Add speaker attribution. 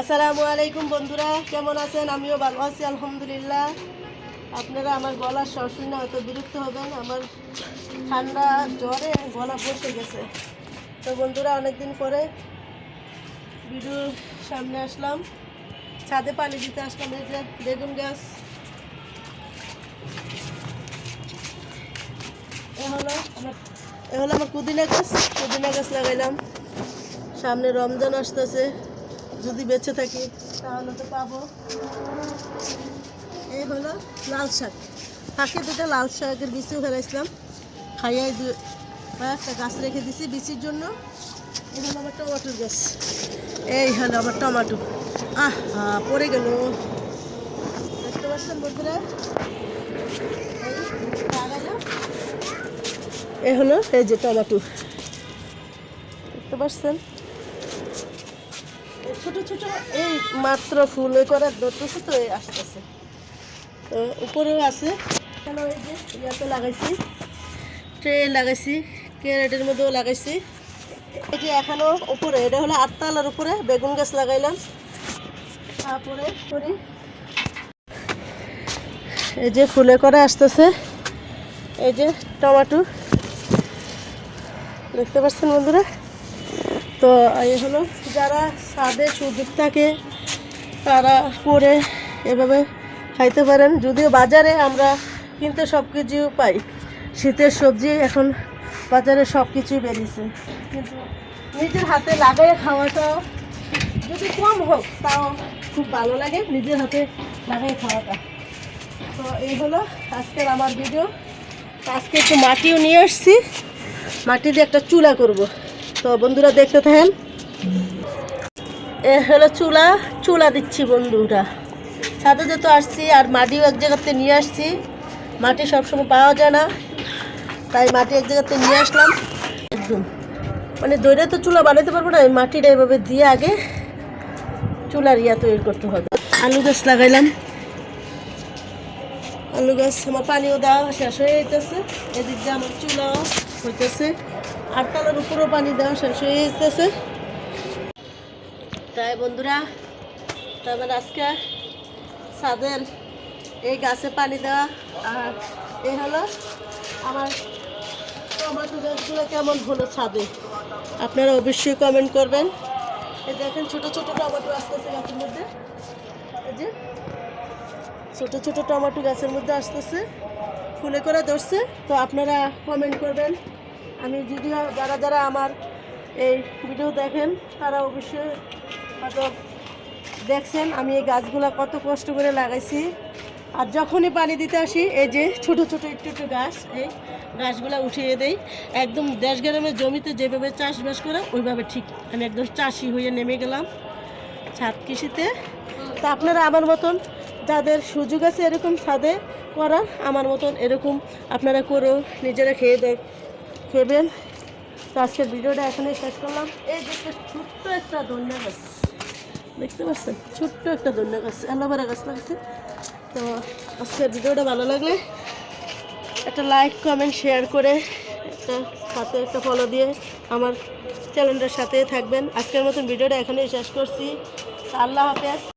Speaker 1: আসসালামু আলাইকুম বন্ধুরা, কেমন আছেন? আমিও ভালো আছি, আলহামদুলিল্লাহ। আপনারা আমার গলার স্বর শুনে হয়তো বিরক্ত হবেন, আমার ঠান্ডা জ্বরে গলা বসে গেছে। তো বন্ধুরা, অনেকদিন পরে ভিডিওর সামনে আসলাম। ছাদে পানি দিতে আসলাম, এই যে বেগুন গাছ। এ হলো আমার এ হলো আমার পুদিনা গাছ পুদিনা গাছ লাগাইলাম। সামনে রমজান আসতেছে। যদি বেঁচে থাকি, তাহলে তো পাবো। এই হলো লাল শাক। ফাঁকে দুটো লাল শাকের বিচিও ফেলাইছিলাম খাইয়াই দু একটা গাছ রেখে দিছি বিচির জন্য। এই হলো আমার টমাটোর গাছ। এই হলো আমার টমাটো। আহ, পড়ে গেল। দেখতে পাচ্ছেন বন্ধুরা? এই হলো, এই যে টমাটো। দেখতে পাচ্ছেন? ছোট ছোট এই মাত্র ফুল করে ধরতেছে তো আসতেছে। তো উপরেও আছে। কেন এই যে, ইয়াতে লাগাইছি। ট্রে লাগাইছি, ক্যারেটের মধ্যেও লাগাইছি। যে এখনও উপরে, এটা হলো আটতলার উপরে, বেগুন গাছ লাগাইলাম। তারপরে করি। এই যে ফুলে করে আসতেছে। এই যে টমাটো। দেখতে পাচ্ছেন বন্ধুরা? তো এই হলো যারা স্বাদে সুযোগ থাকে, তারা করে এভাবে খাইতে পারেন। যদিও বাজারে আমরা কিনতে সব কিছু পাই। শীতের সবজি এখন বাজারে সব কিছুই বেরিয়েছে। কিন্তু নিজের হাতে লাগাই খাওয়াটা যদি কম হোক, তাও খুব ভালো লাগে নিজের হাতে লাগাই খাওয়াটা। তো এই হলো আজকের আমার ভিডিও আজকে একটু মাটিও নিয়ে আসছি। মাটি দিয়ে একটা চুলা করব। তো বন্ধুরা দেখতে থাকেন। এ হলো চুলা চুলা দিচ্ছি বন্ধুরা। ছাদে যেহেতু আসছি, আর মাটিও এক জায়গাতে নিয়ে আসছি, মাটি সবসময় পাওয়া যায় না, তাই মাটি এক জায়গাতে নিয়ে আসলাম। একদম। মানে দইরে তো চুলা বানাতে পারব না মাটিটা এভাবে দিয়ে আগে চুলার ইয়া তৈরি করতে হবে। আলু গাছ লাগাইলাম। আলু গাছ, আমার পানিও দেওয়া শেষ হয়ে যেতেছে এদিক দিয়ে আমার চুলাও হইতেছে। আটতলার উপরেও পানি দেওয়া শেষ হয়ে যেতেছে তাই বন্ধুরা তারপরে মানে আজকে ছাদের এই গাছে পানি দেওয়া, আর এই হলো আমার টমাটো গাছগুলো কেমন হলো ছাদে? আপনারা অবশ্যই কমেন্ট করবেন। এই দেখেন ছোট ছোট টমেটো আসতেছে গাছের মধ্যে। এই যে ছোট ছোট টমেটো গাছের মধ্যে আসতেছে, ফুলে করে ধরছে। তো আপনারা কমেন্ট করবেন। আমি যদিও যারা যারা আমার এই ভিডিও দেখেন, তারা অবশ্যই হয়তো দেখছেন আমি এই গাছগুলো কত কষ্ট করে লাগাইছি। আর যখনই পানি দিতে আসি, এই যে ছোট ছোট একটু একটু গাছ, এই গাছগুলো উঠিয়ে দেই। একদম দেশ গ্রামের জমিতে যেভাবে চাষবাস করে, ওইভাবে ঠিক আমি একদম চাষি হয়ে নেমে গেলাম ছাদ কৃষিতে। তা আপনারা আমার মতন যাদের সুযোগ আছে এরকম ছাদে করার, আমার মতন এরকম আপনারা করেও নিজেরা খেয়ে দেখ খেবেন। তো আজকের ভিডিওটা এখানেই শেষ করলাম। এই একটা ছোট্ট একটা ধন্যা গাছ। দেখতে পাচ্ছেন? ছোট্ট একটা ধন্যা গাছ, অ্যালোভেরা গাছ লাগছে। তো আজকের ভিডিওটা ভালো লাগলে একটা লাইক, কমেন্ট, শেয়ার করে একটা সাথে একটা ফলো দিয়ে আমার চ্যানেলটার সাথে থাকবেন। আজকের মতন ভিডিওটা এখানেই শেষ করছি। আল্লাহ হাফেজ।